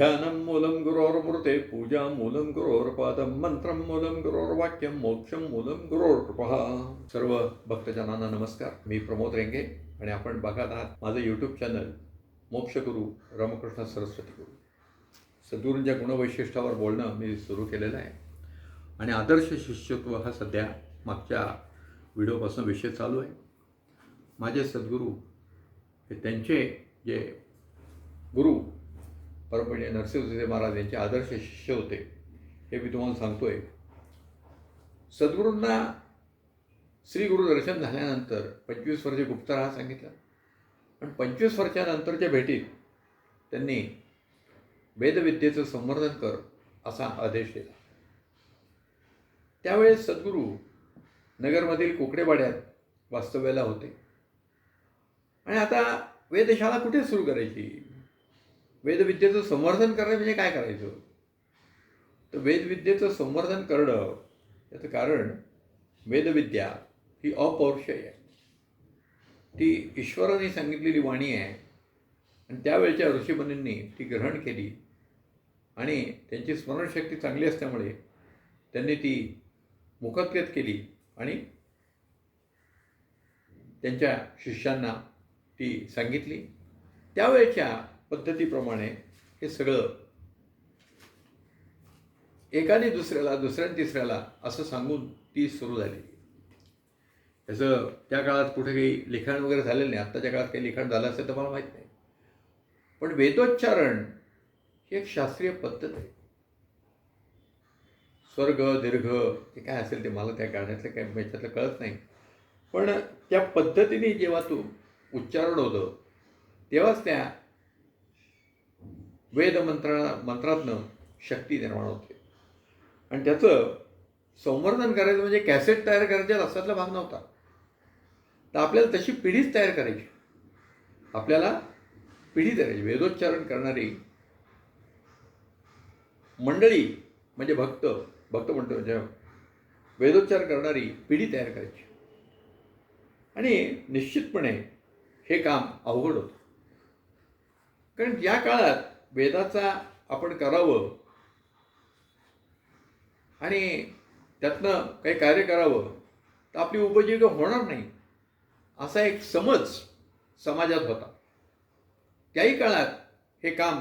ध्यानं मूलं गुरोर्मृते पूजा मूलं गुरोर्पादं मंत्रं मूलं गुरोर्वाक्यं मोक्षं मूलं गुरोर्कृपः सर्व भक्तजनांना नमस्कार मी प्रमोद रेंगे आणि आपण बघत आहात माझं यूट्यूब चॅनल मोक्षगुरू रामकृष्ण सरस्वती गुरु सद्गुरूंच्या गुणवैशिष्ट्यावर बोलणं मी सुरू केलेलं आहे आणि आदर्श शिष्यत्व हा सध्या मागच्या व्हिडिओपासून विषय चालू आहे माझे सद्गुरू हे त्यांचे जे गुरु परमपूज्य नरसिंहदेव महाराज यांचे आदर्श शिष्य होते. हे मी तुम्हाला सांगतोय. सद्गुरूंना श्री गुरु दर्शन झाल्यानंतर पंचवीस वर्षे गुप्तराहा सांगितलं. पण पंचवीस वर्षानंतरच्या भेटीत त्यांनी वेदविद्येचं संवर्धन कर असा आदेश दिला. त्यावेळेस सद्गुरू नगरमधील कोकडेवाड्यात वास्तव्याला होते. आणि आता वेदशाळा कुठे सुरू करायची? वेदविद्येचं संवर्धन करणं म्हणजे काय करायचं? तर वेदविद्येचं संवर्धन करणं याचं कारण वेदविद्या ही अपौरुषय आहे. ती ईश्वराने सांगितलेली वाणी आहे. आणि त्यावेळच्या ऋषीमुनींनी ती ग्रहण केली. आणि त्यांची स्मरणशक्ती चांगली असल्यामुळे त्यांनी ती मुखत्वेत केली आणि त्यांच्या शिष्यांना ती सांगितली. त्यावेळच्या पद्धतीप्रमाणे हे सगळं एकाने दुसऱ्याला दुसऱ्याने तिसऱ्याला असं सांगून ती सुरू झाली. त्याचं त्या काळात कुठे काही लिखाण वगैरे झालेलं नाही. आत्ताच्या काळात काही लिखाण झालं असेल तर मला माहीत नाही. पण वेदोच्चारण ही एक शास्त्रीय पद्धत आहे. स्वर्ग दीर्घ ते काय असेल ते मला त्या गाण्यातलं काय याच्यातलं कळत नाही. पण त्या पद्धतीने जेव्हा तू उच्चारण होतं तेव्हाच त्या वेदमंत्रा मंत्रातनं शक्ती निर्माण होते. आणि त्याचं संवर्धन करायचं म्हणजे कॅसेट तयार करायच्या रस्त्यातला भाग नव्हता. तर आपल्याला तशी पिढीच तयार करायची. आपल्याला पिढी करायची वेदोच्चारण करणारी मंडळी म्हणजे भक्त भक्त म्हणतो म्हणजे वेदोच्चार करणारी पिढी तयार करायची. आणि निश्चितपणे हे काम अवघड होतं. कारण या काळात वेदाचा आपण करावं आणि त्यातनं काही कार्य करावं तर आपली उपजीविका होणार नाही. असा एक समज समाजात होता. त्याही काळात हे काम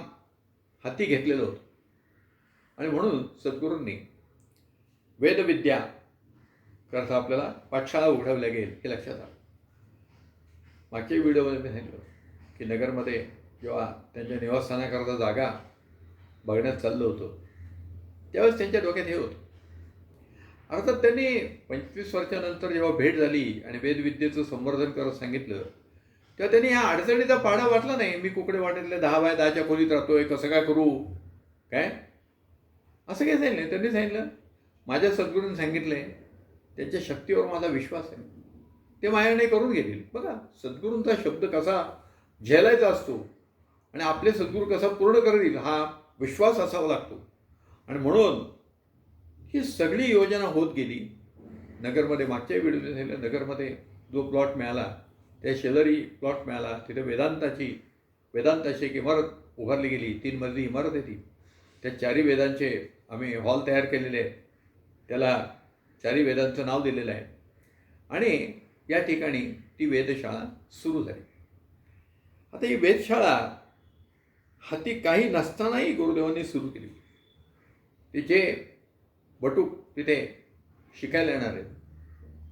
हाती घेतलेलं होतं. आणि म्हणून सद्गुरूंनी वेदविद्या करता आपल्याला पाठशाळा उघडावी लागेल हे लक्षात आलं. मागच्या व्हिडिओमध्ये मी सांगितलं की नगरमध्ये किंवा त्यांच्या निवासस्थानाकरता जागा बघण्यात चाललं होतं. त्यावेळेस त्यांच्या डोक्यात हे होतं. अर्थात त्यांनी पंचवीस वर्षानंतर जेव्हा भेट झाली आणि वेदविद्येचं संवर्धन करत सांगितलं तेव्हा त्यांनी ह्या अडचणीचा पाडा वाटला नाही मी कुकडे वाटेतले दहा बाय दहाच्या खोलीत राहतोय कसं काय करू? काय? असं काही सांगितलं त्यांनी सांगितलं माझ्या सद्गुरूंनी सांगितलंय त्यांच्या शक्तीवर माझा विश्वास आहे. ते माझ्याने करून घेतील. बघा सद्गुरूंचा शब्द कसा झेलायचा असतो आणि आपले सद्गुरू कसा पूर्ण करतील हा विश्वास असावा लागतो. आणि म्हणून ही सगळी योजना होत गेली. नगरमध्ये मागच्या व्हिडिओने सांगितलं नगरमध्ये जो प्लॉट मिळाला त्या शेजारी प्लॉट मिळाला तिथे वेदांताची वेदांताची एक इमारत उभारली गेली. तीन मजली इमारत आहे ती. त्या चारी वेदांचे आम्ही हॉल तयार केलेले आहेत. त्याला चारी वेदांचं नाव दिलेलं आहे. आणि या ठिकाणी ती वेधशाळा सुरू झाली. आता ही वेधशाळा हाती काही नसतानाही गुरुदेवांनी सुरू केली. ते जे बटूक तिथे शिकायला येणार आहेत.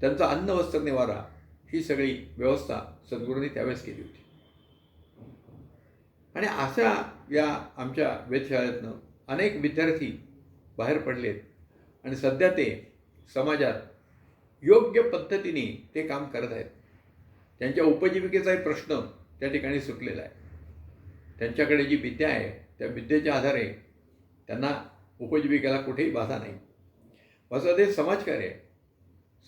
त्यांचा अन्न वस्त्र निवारा ही सगळी व्यवस्था सद्गुरूंनी त्यावेळेस केली होती. आणि अशा या आमच्या वेधशाळेतनं अनेक विद्यार्थी बाहेर पडलेत आणि सध्या ते समाजात योग्य पद्धतीने ते काम करत आहेत. त्यांच्या उपजीविकेचाही प्रश्न त्या ठिकाणी सुटलेला आहे. त्यांच्याकडे जी विद्या आहे त्या विद्येच्या आधारे त्यांना उपजीविकेला कुठेही बाधा नाही. असं ते समाजकार्य आहे.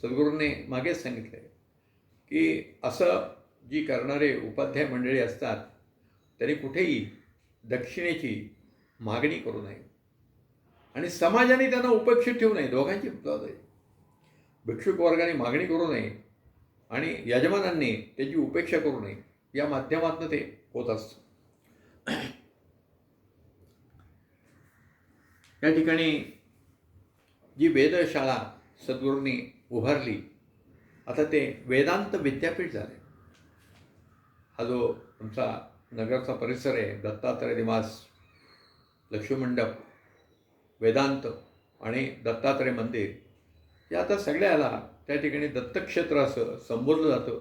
सद्गुरूंनी मागेच सांगितलं आहे की असं जी करणारे उपाध्याय मंडळी असतात तरी कुठेही दक्षिणेची मागणी करू नये. आणि समाजाने त्यांना उपेक्षित ठेवू नये दोघांची आहे भिक्षुक वर्गाने मागणी करू नये आणि यजमानांनी त्याची उपेक्षा करू नये या माध्यमातून ते होत असतं. या ठिकाणी जी वेदशाळा सद्गुरूंनी उभारली आता ते वेदांत विद्यापीठ झाले. हा जो आमचा नगरचा परिसर आहे दत्तात्रय निवास लक्ष्मीमंडप वेदांत आणि दत्तात्रय मंदिर हे आता सगळ्याला त्या ठिकाणी दत्तक्षेत्र असं संबोधलं जातं.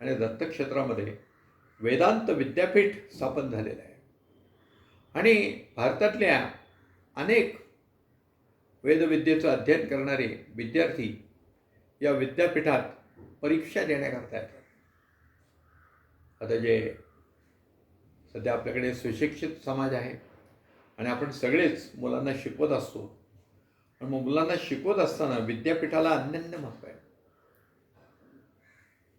आणि दत्तक्षेत्रामध्ये वेदांत विद्यापीठ स्थापन झालेलं आहे. आणि भारतातल्या अनेक वेदविद्येचं अध्ययन करणारे विद्यार्थी या विद्यापीठात परीक्षा देण्याकरता येतात. आता जे सध्या आपल्याकडे सुशिक्षित समाज आहे आणि आपण सगळेच मुलांना शिकवत असतो. पण मग मुलांना शिकवत असताना विद्यापीठाला अनन्य महत्त्व आहे.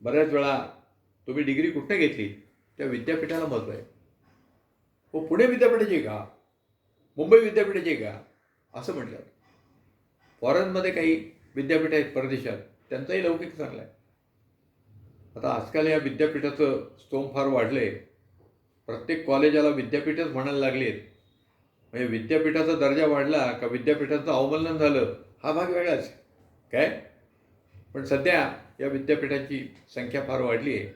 बऱ्याच वेळा तुम्ही डिग्री कुठे घेतली त्या विद्यापीठाला महत्त्व आहे. हो पुणे विद्यापीठाचे का? मुंबई विद्यापीठाचे का? असं म्हटलं फॉरेनमध्ये काही विद्यापीठ आहेत परदेशात त्यांचाही लौकिक चांगला आहे. आता आजकाल या विद्यापीठाचं स्तोम फार वाढलं आहे प्रत्येक कॉलेजाला विद्यापीठच म्हणायला लागलेत. म्हणजे विद्यापीठाचा दर्जा वाढला का विद्यापीठाचं अवमूल्यन झालं हा भाग वेगळाच. काय? पण सध्या या विद्यापीठाची संख्या फार वाढली आहे.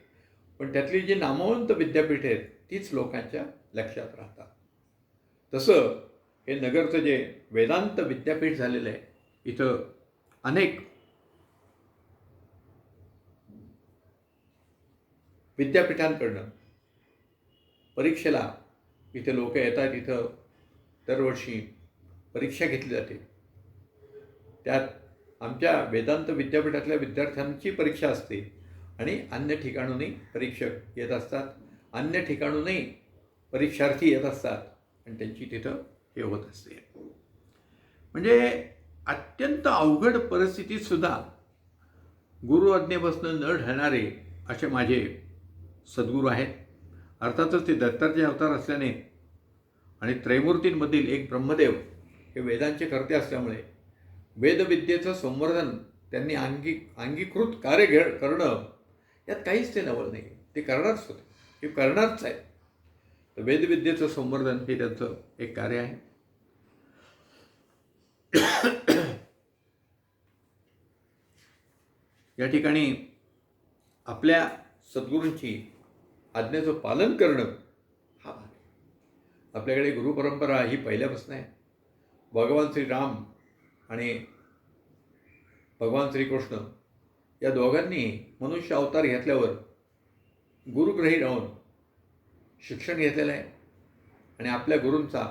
पण त्यातली जी नामवंत विद्यापीठ आहेत तीच लोकांच्या लक्षात राहतात. तसं हे नगरचं जे वेदांत विद्यापीठ झालेलं आहे इथं अनेक विद्यापीठांकडनं परीक्षेला इथे लोक येतात इथं दरवर्षी परीक्षा घेतली जाते. त्यात आमच्या वेदांत विद्यापीठातल्या विद्यार्थ्यांची परीक्षा असते आणि अन्य ठिकाणूनही परीक्षक येत असतात. अन्य ठिकाणूनही परीक्षार्थी येत असतात आणि त्यांची तिथं हे होत असते. म्हणजे अत्यंत अवघड परिस्थितीतसुद्धा गुरु आज्ञेपासून न ढळणारे असे माझे सद्गुरू आहेत. अर्थातच ते दत्ताचे अवतार असल्याने आणि त्रैमूर्तींमधील एक ब्रह्मदेव हे वेदांचे कर्ते असल्यामुळे वेदविद्येचं संवर्धन त्यांनी अंगी अंगीकृत कार्य घे करणं यात काहीच ते नवल नाही. ते करणारच होते. हे करणारच आहेत. तर वेदविद्येचं संवर्धन हे त्यांचं एक कार्य आहे. या ठिकाणी आपल्या सद्गुरूंची आज्ञेचं पालन करणं हा आपल्याकडे गुरुपरंपरा ही पहिल्यापासून आहे. भगवान श्रीराम आणि भगवान श्रीकृष्ण या दोघांनी मनुष्य अवतार घेतल्यावर गुरुग्रही राहून शिक्षण घेतलेलं आहे आणि आपल्या गुरूंचा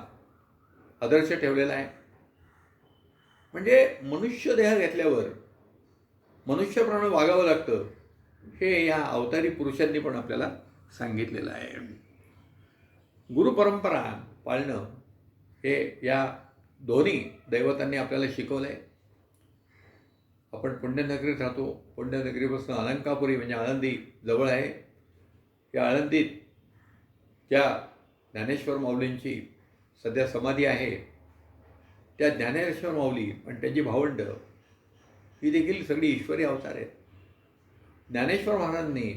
आदर्श ठेवलेला आहे. म्हणजे मनुष्य देह घेतल्यावर मनुष्यप्रमाणे वागावं लागतं हे या अवतारी पुरुषांनी पण आपल्याला सांगितलेलं आहे. गुरुपरंपरा पाळणं हे या दोन्ही दैवतांनी आपल्याला शिकवलं आहे आपण पुण्यनगरीत राहतो पुण्यनगरीपासून अलंकापुरी म्हणजे आळंदी जवळ आहे. या आळंदीत ज्या ज्ञानेश्वर माऊलींची सध्या समाधी आहे त्या ज्ञानेश्वर माऊली आणि त्यांची भावंड ही देखील सगळी ईश्वरी अवतार आहेत. ज्ञानेश्वर महाराजांनी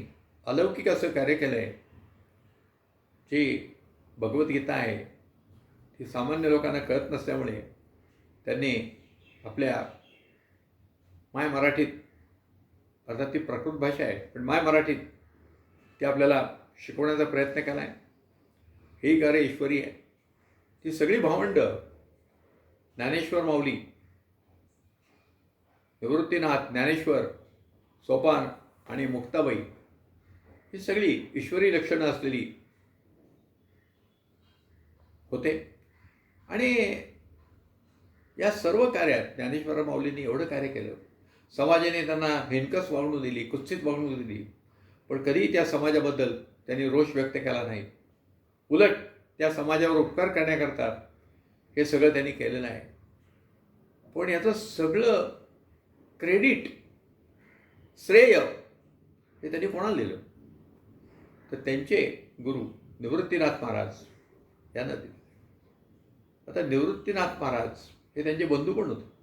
अलौकिक असं कार्य केलं आहे जी भगवद्गीता आहे ती सामान्य लोकांना कळत नसल्यामुळे त्यांनी आपल्या माय मराठीत अर्थात ती प्राकृत भाषा आहे पण माय मराठीत ती आपल्याला शिकवण्याचा प्रयत्न केला आहे ही कार्य ईश्वरी आहे. ती सगळी भावंड. ज्ञानेश्वर माऊली. निवृत्तीनाथ ज्ञानेश्वर सोपान आणि मुक्ताबाई. ही सगळी ईश्वरी लक्षणं असलेली होते. आणि या सर्व कार्यात ज्ञानेश्वर माऊलींनी एवढं कार्य केलं. समाजाने त्यांना भेनकस वागणूक दिली कुत्सित वागणूक दिली. पण कधीही त्या समाजाबद्दल त्यांनी रोष व्यक्त केला नाही. उलट त्या समाजावर उपकार करण्याकरता हे सगळं त्यांनी केलेलं आहे. पण याचं सगळं क्रेडिट श्रेय हे त्यांनी कोणाला दिलं? तर त्यांचे गुरु निवृत्तीनाथ महाराज यांना दिले. आता निवृत्तीनाथ महाराज हे त्यांचे बंधू पण होते.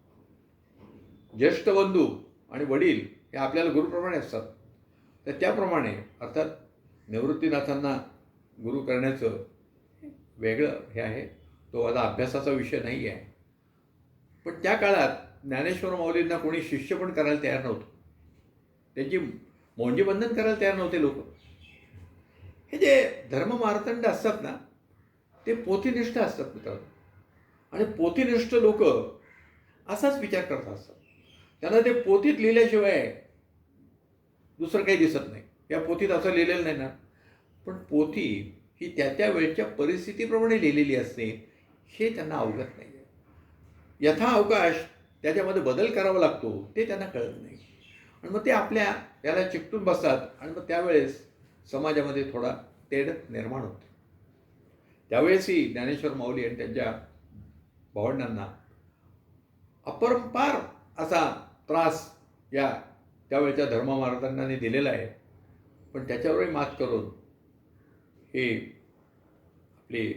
ज्येष्ठ बंधू आणि वडील हे आपल्याला गुरुप्रमाणे असतात. तर त्याप्रमाणे अर्थात निवृत्तीनाथांना गुरु करण्याचं वेगळं हे आहे. तो आता अभ्यासाचा विषय नाही आहे. पण त्या काळात ज्ञानेश्वर माऊलींना कोणी शिष्य पण करायला तयार नव्हतं. त्यांची मौंजीबंधन करायला तयार नव्हते लोक. हे जे धर्म मार्तंड असतात ना ते पोथीनिष्ठ असतात मित्रांनो. आणि पोथीनिष्ठ लोक असाच विचार करत असतात. त्यांना ते पोथीत लिहिल्याशिवाय दुसरं काही दिसत नाही. या पोथीत असं लिहिलेलं नाही ना. पण पोथी ही त्या त्या वेळच्या परिस्थितीप्रमाणे लिहिलेली असते हे त्यांना अवगत नाही. आहे यथा अवकाश त्याच्यामध्ये बदल करावा लागतो ते त्यांना कळत नाही. आणि मग ते आपल्या याला चिकटून बसतात आणि मग त्यावेळेस समाजामध्ये थोडा तेढ निर्माण होते. त्यावेळेसही ज्ञानेश्वर माऊली आणि त्यांच्या भावंडांना अपरंपार असा त्रास या त्यावेळच्या धर्ममार्गांनी दिलेला आहे. पण त्याच्यावरही मात करून हे आपली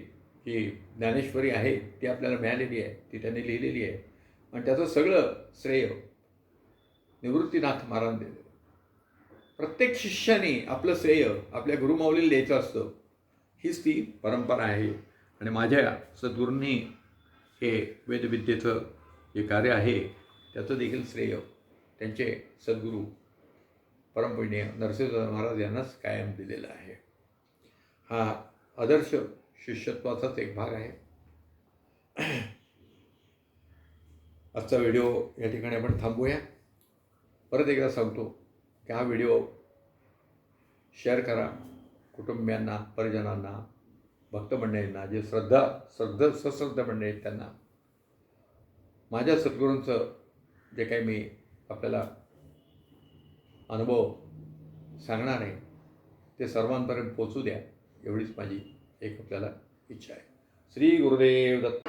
जी ज्ञानेश्वरी आहे ती आपल्याला मिळालेली आहे ती त्यांनी लिहिलेली आहे. आणि त्याचं सगळं श्रेय निवृत्तीनाथ महाराज दिलेलं प्रत्येक शिष्याने आपलं श्रेय आपल्या गुरुमाऊलीला द्यायचं असतं. हीच ती परंपरा आहे. आणि माझ्या सद्गुरूंनी हे वेदविद्येचं जे कार्य आहे त्याचं देखील श्रेय त्यांचे सद्गुरू परमपुण्य नरसिंह महाराज यांनाच कायम दिलेलं आहे. हा आदर्श शिष्यत्वाचाच एक भाग आहे. आजचा व्हिडिओ या ठिकाणी आपण थांबूया. परत एकदा सांगतो की हा व्हिडिओ शेअर करा. कुटुंबियांना परिजनांना भक्तमंडळींना जे श्रद्धा श्रद्धा सश्रद्धा मंडळी आहेत त्यांना. माझ्या सद्गुरूंचं जे काही मी आपल्याला अनुभव सांगणार आहे ते सर्वांपर्यंत पोचू द्या. एवढीच माझी एक आपल्याला इच्छा आहे. श्री गुरुदेव दत्त